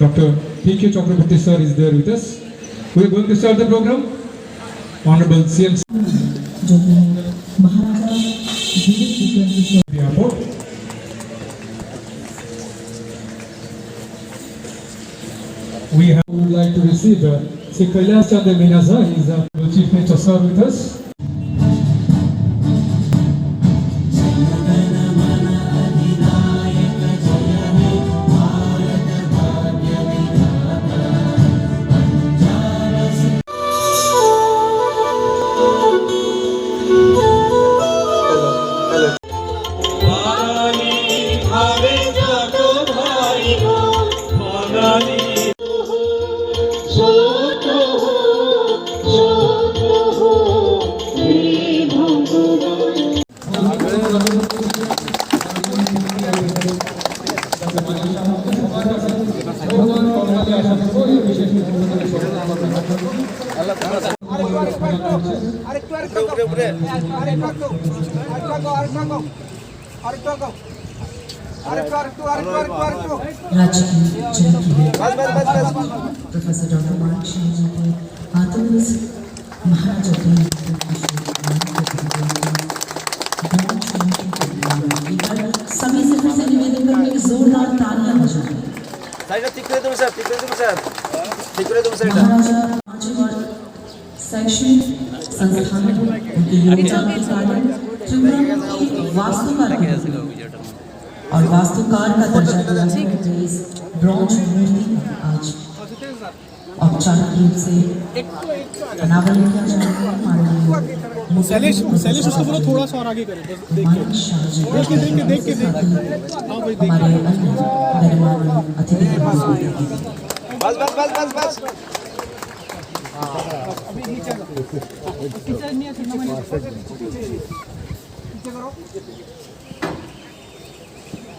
Dr. P.K. Chakraborty sir is there with us. We are going to start the program. Honorable CM, We have, would like to receive uh, Sri Kalyash Chandra Meena he is the Chief Minister sir with us. राजकीय जन professor doctor मान सिंह जी के हाथों में महाराजा सभी से फिर से निवेदन करेंगे जोरदार तालियाँ बजाएँ। महाराजा शैक्षणिक संस्थानों के योगदान के कारण त्रिपुरा में वास्तुकार और वास्तुकार का दर्जा दिया है ब्रॉन्ज मूर्ति आज औपचारिक रूप से अनावरण किया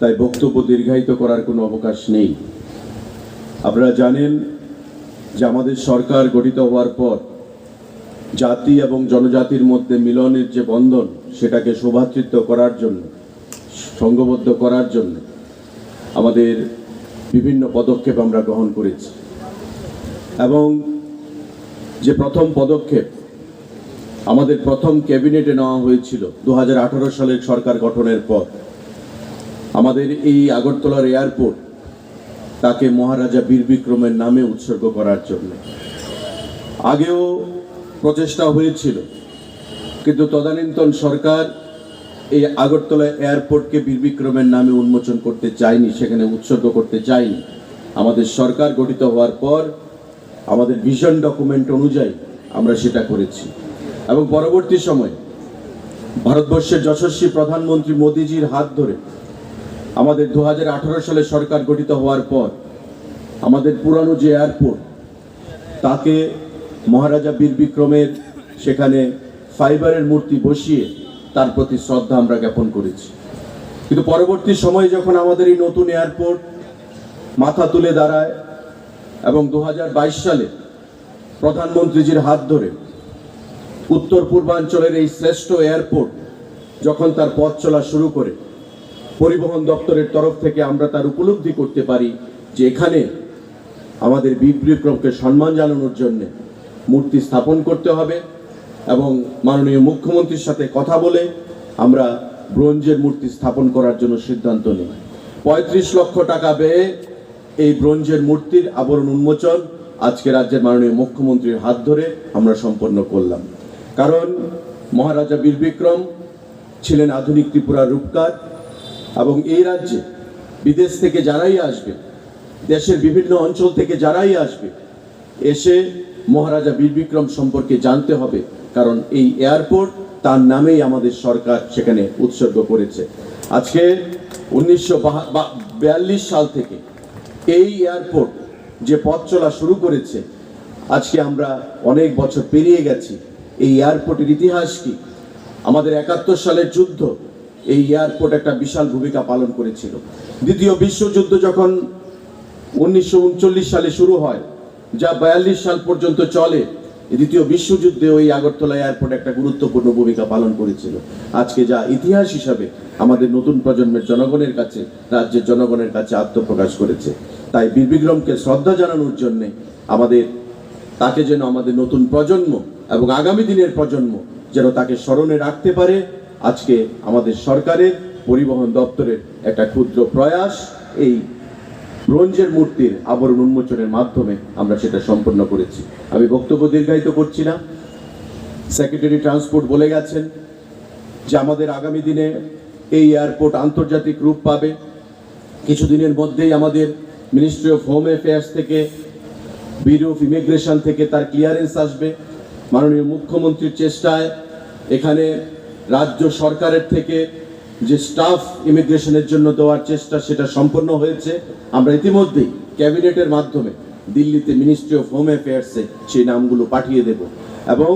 তাই বক্তব্য দীর্ঘায়িত করার কোনো অবকাশ নেই। আপনারা জানেন যে আমাদের সরকার গঠিত হওয়ার পর জাতি এবং জনজাতির মধ্যে মিলনের যে বন্ধন, সেটাকে শোভাতৃত্ব করার জন্য সংঘবদ্ধ করার জন্য আমাদের বিভিন্ন পদক্ষেপ আমরা গ্রহণ করেছি। এবং যে প্রথম পদক্ষেপ আমাদের প্রথম ক্যাবিনেটে নেওয়া হয়েছিল, দু হাজার আঠারো সালের সরকার গঠনের পর। আমাদের এই আগরতলার এয়ারপোর্ট তাকে মহারাজা বীর বিক্রমের নামে উৎসর্গ করার জন্য। আগেও প্রচেষ্টা হয়েছিল, কিন্তু তদানীন্তন সরকার এই আগরতলা এয়ারপোর্টকে বীর বিক্রমের নামে উন্মোচন করতে চায়নি, সেখানে উৎসর্গ করতে চায়নি। আমাদের সরকার গঠিত হওয়ার পর আমাদের ভিশন ডকুমেন্ট অনুযায়ী আমরা সেটা করেছি। এবং পরবর্তী সময়ে ভারতবর্ষের যশস্বী প্রধানমন্ত্রী মোদিজির হাত ধরে আমাদের দু হাজার আঠারো সালে সরকার গঠিত হওয়ার পর আমাদের পুরানো যে এয়ারপোর্ট, তাকে মহারাজা বীর বিক্রমের সেখানে ফাইবারের মূর্তি বসিয়ে তার প্রতি শ্রদ্ধা আমরা জ্ঞাপন করেছি। কিন্তু পরবর্তী সময়ে যখন আমাদের এই নতুন এয়ারপোর্ট মাথা তুলে দাঁড়ায় এবং দু হাজার বাইশ সালে প্রধানমন্ত্রীজির হাত ধরে উত্তর পূর্বাঞ্চলের এই শ্রেষ্ঠ এয়ারপোর্ট যখন তার পথ চলা শুরু করে পরিবহন দপ্তরের তরফ থেকে আমরা তার উপলব্ধি করতে পারি যে এখানে আমাদের বিক্রমকে সম্মান জানানোর জন্য মূর্তি স্থাপন করতে হবে এবং মাননীয় মুখ্যমন্ত্রীর সাথে কথা বলে আমরা ব্রোঞ্জের মূর্তি স্থাপন করার জন্য সিদ্ধান্ত নিই। পঁয়ত্রিশ লক্ষ টাকা ব্যয়ে এই ব্রোঞ্জের মূর্তির আবরণ উন্মোচন আজকে রাজ্যের মাননীয় মুখ্যমন্ত্রীর হাত ধরে আমরা সম্পন্ন করলাম। কারণ মহারাজা বীর বিক্রম ছিলেন আধুনিক ত্রিপুরার রূপকার। এবং এই রাজ্যে বিদেশ থেকে যারাই আসবে, দেশের বিভিন্ন অঞ্চল থেকে যারাই আসবে, এসে মহারাজা বীর বিক্রম সম্পর্কে জানতে হবে, কারণ এই এয়ারপোর্ট তার নামেই আমাদের সরকার সেখানে উৎসর্গ করেছে। আজকে উনিশশো সাল থেকে এই এয়ারপোর্ট যে পথ চলা শুরু করেছে, আজকে আমরা অনেক বছর পেরিয়ে গেছি। এই এয়ারপোর্টের ইতিহাস কি? আমাদের একাত্তর সালের যুদ্ধ এই এয়ারপোর্ট একটা বিশাল ভূমিকা পালন করেছিল। দ্বিতীয় বিশ্বযুদ্ধ যখন উনিশশো উনচল্লিশ সালে শুরু হয়, যা বায়াল্লিশ সাল পর্যন্ত চলে দ্বিতীয় বিশ্বযুদ্ধে ওই আগরতলা এয়ারপোর্ট একটা গুরুত্বপূর্ণ ভূমিকা পালন করেছিল। আজকে যা ইতিহাস হিসাবে আমাদের নতুন প্রজন্মের জনগণের কাছে, রাজ্যের জনগণের কাছে আত্মপ্রকাশ করেছে। তাই বীর বিক্রমকে শ্রদ্ধা জানানোর জন্য আমাদের, তাকে যেন আমাদের নতুন প্রজন্ম এবং আগামী দিনের প্রজন্ম যেন তাকে স্মরণে রাখতে পারে আজকে আমাদের সরকারের পরিবহন দপ্তরের একটা ক্ষুদ্র প্রয়াস, এই ব্রোঞ্জের মূর্তির আবরণ উন্মোচনের মাধ্যমে আমরা সেটা সম্পন্ন করেছি। আমি বক্তব্য দীর্ঘায়িত করছি না। সেক্রেটারি ট্রান্সপোর্ট বলে গেছেন যে আমাদের আগামী দিনে এই এয়ারপোর্ট আন্তর্জাতিক রূপ পাবে। কিছুদিনের মধ্যেই আমাদের মিনিস্ট্রি অফ হোম অ্যাফেয়ার্স থেকে ব্যুরো অফ ইমিগ্রেশন থেকে তার ক্লিয়ারেন্স আসবে। মাননীয় মুখ্যমন্ত্রীর চেষ্টায় এখানে রাজ্য সরকারের থেকে যে স্টাফ ইমিগ্রেশনের জন্য দেওয়ার চেষ্টা সেটা সম্পন্ন হয়েছে। আমরা ইতিমধ্যেই ক্যাবিনেটের মাধ্যমে দিল্লিতে মিনিস্ট্রি অফ হোম অ্যাফেয়ার্সে সেই নামগুলো পাঠিয়ে দেব। এবং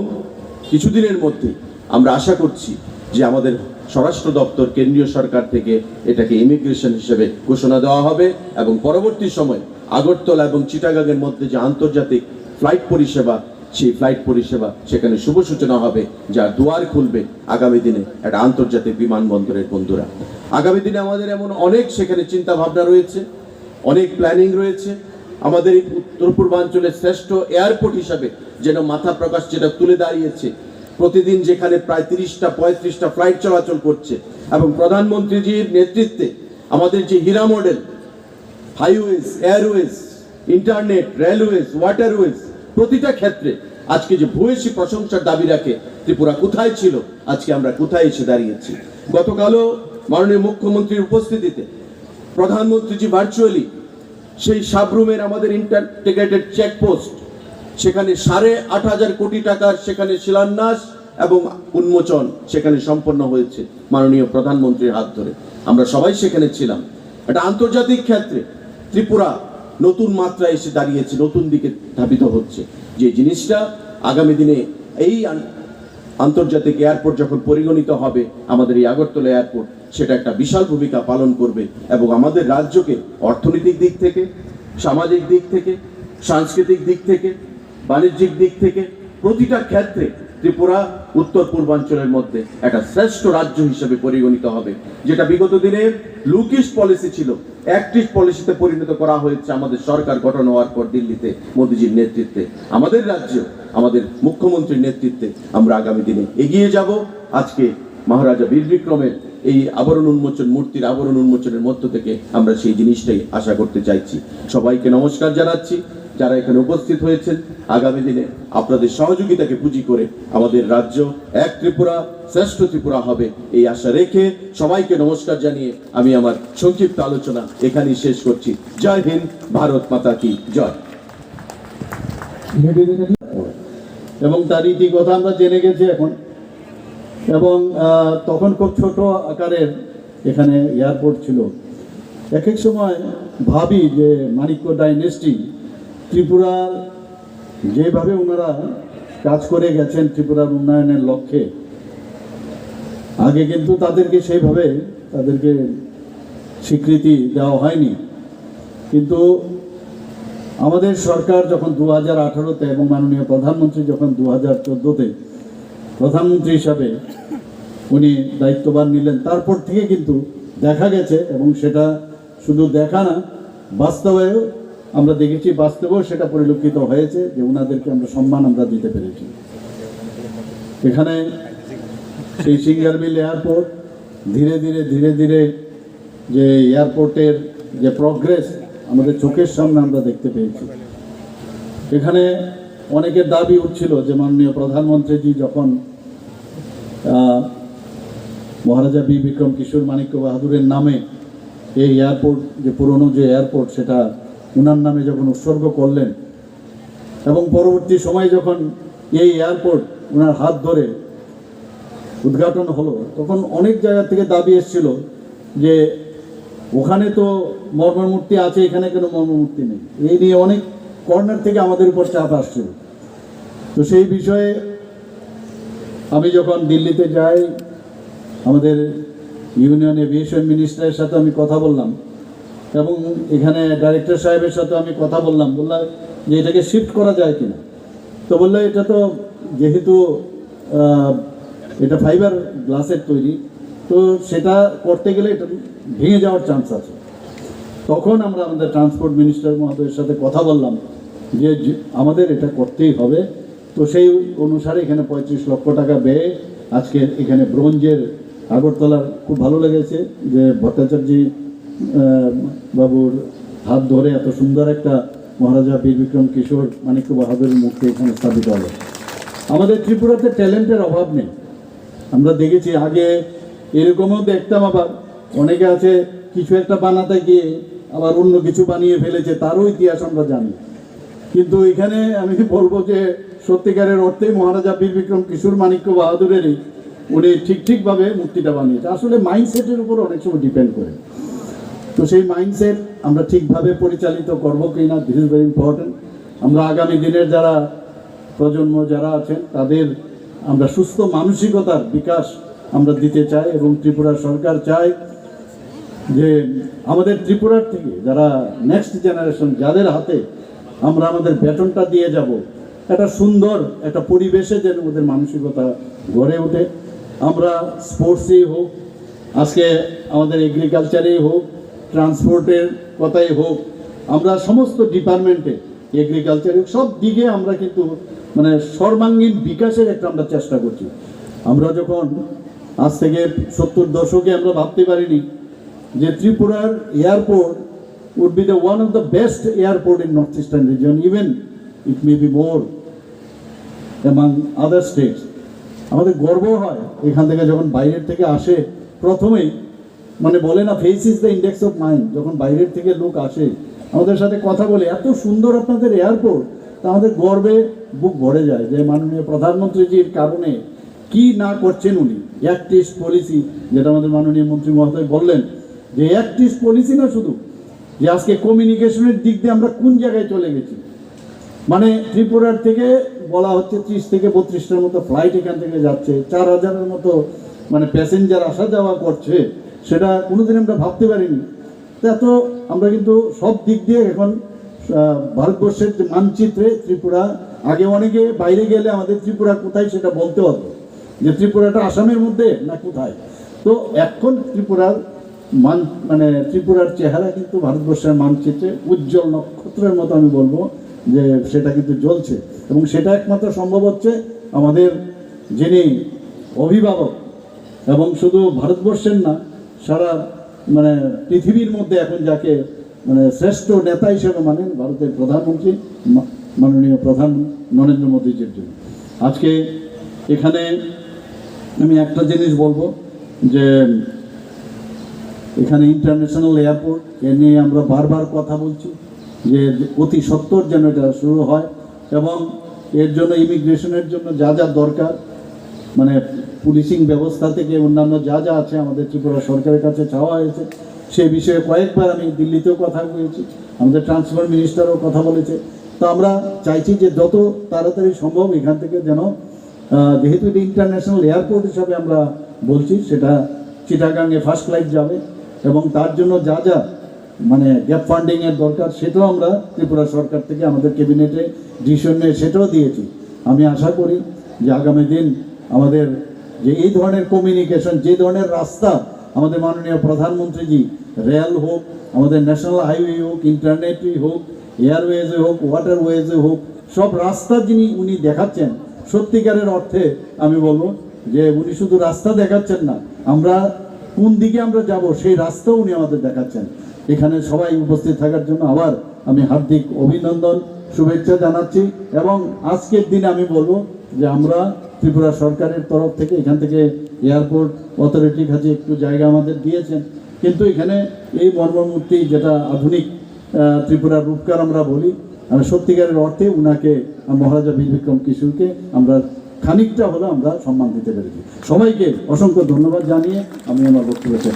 কিছুদিনের মধ্যেই আমরা আশা করছি যে আমাদের স্বরাষ্ট্র দপ্তর, কেন্দ্রীয় সরকার থেকে এটাকে ইমিগ্রেশন হিসেবে ঘোষণা দেওয়া হবে এবং পরবর্তী সময় আগরতলা এবং চিটাগাংয়ের মধ্যে যে আন্তর্জাতিক ফ্লাইট পরিষেবা সেই ফ্লাইট পরিষেবা সেখানে শুভ সূচনা হবে, যা দুয়ার খুলবে আগামী দিনে একটা আন্তর্জাতিক বিমানবন্দরের বন্ধুরা। আগামী দিনে আমাদের এমন অনেক সেখানে চিন্তা ভাবনা রয়েছে, অনেক প্ল্যানিং রয়েছে। আমাদের এই উত্তর পূর্বাঞ্চলের শ্রেষ্ঠ এয়ারপোর্ট হিসাবে যেন মাথা প্রকাশ যেটা তুলে দাঁড়িয়েছে, প্রতিদিন যেখানে প্রায় তিরিশটা, পঁয়ত্রিশটা ফ্লাইট চলাচল করছে এবং প্রধানমন্ত্রীজির নেতৃত্বে আমাদের যে HIRA model highways airways internet railways waterways প্রতিটা ক্ষেত্রে আজকে যে ভূয়সী প্রশংসার দাবি রাখে, ত্রিপুরা কোথায় ছিল? আজকে আমরা কোথায় এসে দাঁড়িয়েছি? গতকালও মাননীয় মুখ্যমন্ত্রীর উপস্থিতিতে প্রধানমন্ত্রীজি ভার্চুয়ালি সেই সাবরুমের আমাদের ইন্টারগ্রেটেড চেকপোস্ট সেখানে সাড়ে আট হাজার কোটি টাকার সেখানে শিলান্যাস এবং উন্মোচন সেখানে সম্পন্ন হয়েছে মাননীয় প্রধানমন্ত্রীর হাত ধরে। আমরা সবাই সেখানে ছিলাম। এটা আন্তর্জাতিক ক্ষেত্রে ত্রিপুরা নতুন মাত্রায় এসে দাঁড়িয়েছে, নতুন দিকে ধাবিত হচ্ছে। যে জিনিসটা আগামী দিনে এই আন্তর্জাতিক এয়ারপোর্ট যখন পরিগণিত হবে, আমাদের এই আগরতলা এয়ারপোর্ট, সেটা একটা বিশাল ভূমিকা পালন করবে এবং আমাদের রাজ্যকে অর্থনৈতিক দিক থেকে, সামাজিক দিক থেকে, সাংস্কৃতিক দিক থেকে, বাণিজ্যিক দিক থেকে, প্রতিটা ক্ষেত্রে ত্রিপুরা উত্তর পূর্বাঞ্চলের মধ্যে একটা শ্রেষ্ঠ রাজ্য হিসেবে পরিগণিত হবে। যেটা বিগত দিনে লুকিস্ট পলিসি ছিল। অ্যাক্টিভ পলিসিতে পরিণত করা হয়েছে আমাদের সরকার গঠন হওয়ার পর দিল্লিতে মোদীজির নেতৃত্বে। আমাদের রাজ্য, আমাদের মুখ্যমন্ত্রীর নেতৃত্বে আমরা আগামী দিনে এগিয়ে যাব। আজকে মহারাজা বীর বিক্রমের এই আবরণ উন্মোচন মূর্তির আবরণ উন্মোচনের মধ্য থেকে আমরা সেই জিনিসটাই আশা করতে চাইছি। সবাইকে নমস্কার জানাচ্ছি। যারা এখানে উপস্থিত হয়েছেন আগামী দিনে আপনাদের সহযোগিতাকে পুঁজি করে আমাদের রাজ্য এক ত্রিপুরা শ্রেষ্ঠ ত্রিপুরা হবে এই আশা রেখে সবাইকে নমস্কার জানিয়ে আমি আমার সংক্ষিপ্ত আলোচনা এখানেই শেষ করছি। জয় হিন্দ ভারত মাতা কি জয়। এবং তার ইতি কথা আমরা জেনে গেছি এখন। এবং তখন খুব ছোট আকারের এখানে এয়ারপোর্ট ছিল। এক এক সময় ভাবি যে মানিক্য ডাইনেস্টি ত্রিপুরার যেভাবে ওনারা কাজ করে গেছেন ত্রিপুরার উন্নয়নের লক্ষ্যে, আগে কিন্তু তাদেরকে সেইভাবে তাদেরকে স্বীকৃতি দেওয়া হয়নি। কিন্তু আমাদের সরকার যখন দু হাজার আঠারোতে এবং মাননীয় প্রধানমন্ত্রী যখন দু হাজার চোদ্দোতে প্রধানমন্ত্রী হিসাবে উনি দায়িত্ববান নিলেন। তারপর থেকে কিন্তু দেখা গেছে এবং সেটা শুধু দেখা না, বাস্তবেও আমরা দেখেছি, বাস্তবেও সেটা পরিলক্ষিত হয়েছে যে ওনাদেরকে আমরা সম্মান আমরা দিতে পেরেছি। এখানে সেই সিঙ্গার মিল এয়ারপোর্ট, ধীরে ধীরে ধীরে ধীরে যে এয়ারপোর্টের যে প্রগ্রেস আমাদের চোখের সামনে আমরা দেখতে পেয়েছি। এখানে অনেকের দাবি উঠছিল যে মাননীয় প্রধানমন্ত্রীজি যখন মহারাজা বি বিক্রম কিশোর মাণিক্য বাহাদুরের নামে এই এয়ারপোর্ট যে পুরনো যে এয়ারপোর্ট সেটা উনার নামে যখন উৎসর্গ করলেন, এবং পরবর্তী সময় যখন এই এয়ারপোর্ট ওনার হাত ধরে উদ্ঘাটন হলো, তখন অনেক জায়গা থেকে দাবি এসেছিল যে ওখানে তো মর্মর মূর্তি আছে, এখানে কেন মর্মর মূর্তি নেই। এই নিয়ে অনেক কর্নার থেকে আমাদের উপর চাপ আসছিল। তো সেই বিষয়ে আমি যখন দিল্লিতে যাই, আমাদের ইউনিয়ন এভিয়েশন মিনিস্টারের সাথে আমি কথা বললাম এবং এখানে ডাইরেক্টর সাহেবের সাথে আমি কথা বললাম। বললাম যে এটাকে শিফট করা যায় কিনা। তো বলল, এটা তো যেহেতু এটা ফাইবার গ্লাসের তৈরি, তো সেটা করতে গেলে এটা ভেঙে যাওয়ার চান্স আছে। তখন আমরা আমাদের ট্রান্সপোর্ট মিনিস্টার মহোদয়ের সাথে কথা বললাম যে যে, আমাদের এটা করতেই হবে। তো সেই অনুসারে এখানে পঁয়ত্রিশ লক্ষ টাকা ব্যয়ে আজকে এখানে ব্রোঞ্জের আগরতলার খুব ভালো লেগেছে যে ভট্টাচার্য বাবুর হাত ধরে এত সুন্দর একটা মহারাজা বীর বিক্রম কিশোর মানিক্য বাহাদুরের মুখে এখানে স্থাপিত হলো। আমাদের ত্রিপুরাতে ট্যালেন্টের অভাব নেই। আমরা দেখেছি আগে এরকমও দেখতাম আবার। অনেকে আছে কিছু একটা বানাতে গিয়ে আবার অন্য কিছু বানিয়ে ফেলেছে, তারও ইতিহাস আমরা জানি। কিন্তু এখানে আমি বলব যে সত্যিকারের অর্থেই মহারাজা বীর বিক্রম কিশোর মানিক্য বাহাদুরেরই উনি ঠিক ঠিকভাবে মূর্তিটা বানিয়েছে আসলে মাইন্ডসেটের উপর অনেক সময় ডিপেন্ড করে। তো সেই মাইন্ডসেট আমরা ঠিকভাবে পরিচালিত করব কি না দিস ইজ ভেরি ইম্পর্টেন্ট আমরা আগামী দিনের যারা প্রজন্ম যারা আছেন, তাদের আমরা সুস্থ মানসিকতার বিকাশ আমরা দিতে চাই এবং ত্রিপুরা সরকার চায় যে আমাদের ত্রিপুরার থেকে যারা নেক্সট জেনারেশন যাদের হাতে আমরা আমাদের বেতনটা দিয়ে যাব একটা সুন্দর একটা পরিবেশে যেন ওদের মানসিকতা গড়ে ওঠে। আমরা স্পোর্টসেই হোক, আজকে আমাদের এগ্রিকালচারেই হোক ট্রান্সপোর্টের কথাই হোক, আমরা সমস্ত ডিপার্টমেন্টে এগ্রিকালচারে সব দিকে আমরা কিন্তু মানে সর্বাঙ্গীন বিকাশের একটা আমরা চেষ্টা করছি। আমরা যখন আজ থেকে সত্তর দশকে আমরা ভাবতে পারিনি যে ত্রিপুরার airport would be the one of the best airport in northeastern region, even it may be more. Among other states. আমাদের গর্ব হয় এখান থেকে যখন বাইরের থেকে আসে, প্রথমেই মানে বলে না face is the index of mind যখন বাইরের থেকে লোক আসে, আমাদের সাথে কথা বলে, এত সুন্দর আপনাদের এয়ারপোর্ট তা আমাদের গর্বে বুক ভরে যায় যে মাননীয় প্রধানমন্ত্রীজির কারণে কি না করছেন উনি। অ্যাক্টিস্ট পলিসি যেটা আমাদের মাননীয় মন্ত্রী মহোদয় বললেন। যে অ্যাক্টিস্ট পলিসি না শুধু, যে আজকে কমিউনিকেশনের দিক দিয়ে আমরা কোন জায়গায় চলে গেছি। মানে ত্রিপুরার থেকে বলা হচ্ছে ত্রিশ থেকে বত্রিশটার মতো ফ্লাইট এখান থেকে যাচ্ছে, চার হাজারের মতো মানে প্যাসেঞ্জার আসা যাওয়া করছে, সেটা কোনোদিন আমরা ভাবতে পারিনি। এত আমরা কিন্তু সব দিক দিয়ে এখন ভারতবর্ষের যে মানচিত্রে ত্রিপুরা, আগে অনেকে বাইরে গেলে আমাদের ত্রিপুরা কোথায় সেটা বলতে হতো যে ত্রিপুরাটা আসামের মধ্যে না কোথায়? তো এখন ত্রিপুরার মান মানে ত্রিপুরার চেহারা কিন্তু ভারতবর্ষের মানচিত্রে উজ্জ্বল নক্ষত্রের মতো আমি বলব। যে সেটা কিন্তু জ্বলছে। এবং সেটা একমাত্র সম্ভব হচ্ছে আমাদের যিনি অভিভাবক এবং শুধু ভারতবর্ষের না, সারা মানে পৃথিবীর মধ্যে এখন যাকে মানে শ্রেষ্ঠ নেতা হিসেবে মানেন ভারতের প্রধানমন্ত্রী মাননীয় প্রধান নরেন্দ্র মোদীজির জন্য। আজকে এখানে আমি একটা জিনিস বলব যে, এখানে ইন্টারন্যাশনাল এয়ারপোর্ট এ নিয়ে আমরা বারবার কথা বলছি। যে অতি সত্তর যেন এটা শুরু হয় এবং এর জন্য ইমিগ্রেশনের জন্য যা যা দরকার মানে পুলিশিং ব্যবস্থা থেকে অন্যান্য যা যা আছে আমাদের ত্রিপুরা সরকারের কাছে চাওয়া হয়েছে, সে বিষয়ে কয়েকবার আমি দিল্লিতেও কথা বলেছি, আমাদের ট্রান্সপোর্ট মিনিস্টারও কথা বলেছে। তো আমরা চাইছি যে যত তাড়াতাড়ি সম্ভব এখান থেকে যেন যেহেতু এটা ইন্টারন্যাশনাল এয়ারপোর্ট হিসাবে আমরা বলছি, সেটা চিটাগাংয়ে ফার্স্ট ফ্লাইট যাবে এবং তার জন্য যা যা মানে গ্যাপ ফান্ডিংয়ের দরকার, সেটাও আমরা ত্রিপুরা সরকার থেকে আমাদের ক্যাবিনেটে ডিসিশন নিয়ে সেটাও দিয়েছি। আমি আশা করি যে আগামী দিন আমাদের যে এই ধরনের কমিউনিকেশন যে ধরনের রাস্তা আমাদের মাননীয় প্রধানমন্ত্রীজি রেল হোক, আমাদের ন্যাশনাল হাইওয়ে হোক ইন্টারনেটই হোক এয়ারওয়েজে হোক ওয়াটারওয়েজে হোক, সব রাস্তা যিনি, উনি দেখাচ্ছেন, সত্যিকারের অর্থে আমি বলব যে উনি শুধু রাস্তা দেখাচ্ছেন না, আমরা কোন দিকে আমরা যাব, সেই রাস্তাও উনি আমাদের দেখাচ্ছেন। এখানে সবাই উপস্থিত থাকার জন্য আবার আমি হার্দিক অভিনন্দন, শুভেচ্ছা জানাচ্ছি এবং আজকের দিনে আমি বলব যে আমরা ত্রিপুরা সরকারের তরফ থেকে এখান থেকে এয়ারপোর্ট অথরিটির কাছে একটু জায়গা আমাদের দিয়েছেন। কিন্তু এখানে এই মর্মমূর্তি যেটা আধুনিক ত্রিপুরার রূপকার আমরা বলি সত্যিকারের অর্থে উনাকে মহারাজা বীর বিক্রম কিশোরকে আমরা খানিকটা হলে আমরা সম্মান দিতে পেরেছি। সবাইকে অসংখ্য ধন্যবাদ জানিয়ে আমি আমার বক্তব্য শেষ